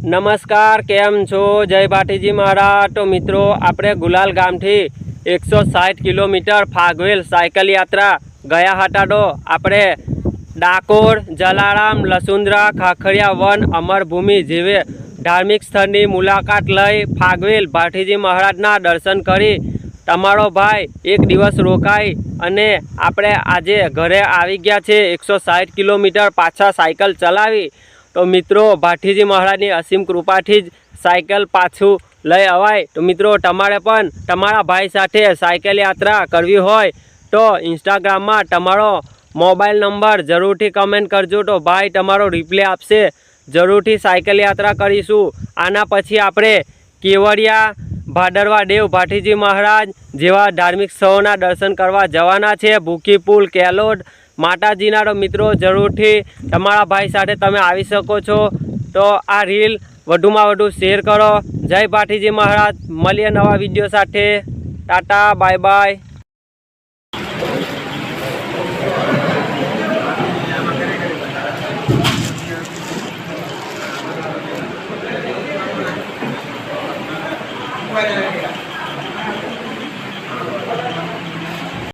નમસ્કાર, કેમ છો? જય ભાટીજી મહારાજ. તો મિત્રો, આપણે ગુલાલ ગામથી એકસો સાઠ કિલોમીટર ફાગવેલ સાયકલ યાત્રા ગયા હતા તો આપણે ડાકોર, જલારામ, લસુંદ્રા, ખાખરિયા વન, અમરભૂમિ જેવે ધાર્મિક સ્થળની મુલાકાત લઈ ફાગવેલ ભાટીજી મહારાજના દર્શન કરી તમારો ભાઈ એક દિવસ રોકાઈ અને આપણે આજે ઘરે આવી ગયા છે એકસો સાઠ કિલોમીટર પાછા સાયકલ ચલાવી તો મિત્રો, ભાઠીજી મહારાજની અસીમ કૃપાથી જ સાયકલ પાછું લઈ અવાય. તો મિત્રો, તમારે પણ તમારા ભાઈ સાથે સાયકલ યાત્રા કરવી હોય તો ઇન્સ્ટાગ્રામમાં તમારો મોબાઈલ નંબર જરૂરથી કમેન્ટ કરજો. તો ભાઈ, તમારો રિપ્લે આપશે. જરૂરથી સાયકલ યાત્રા કરીશું. આના પછી આપણે કેવડિયા ભાદરવા દેવ ભાટીજી મહારાજ જેવા ધાર્મિક સ્થળોના દર્શન કરવા જવાના છે. ભૂકી પુલ કેલોડ માતાજીના મિત્રો, જરૂરથી તમારા ભાઈ સાથે તમે આવી શકો છો. તો આ રીલ વધુમાં વધુ શેર કરો. જય ભાટીજી મહારાજ. મળીએ નવા વીડિયો સાથે. Tata, bye bye. Spider-Man.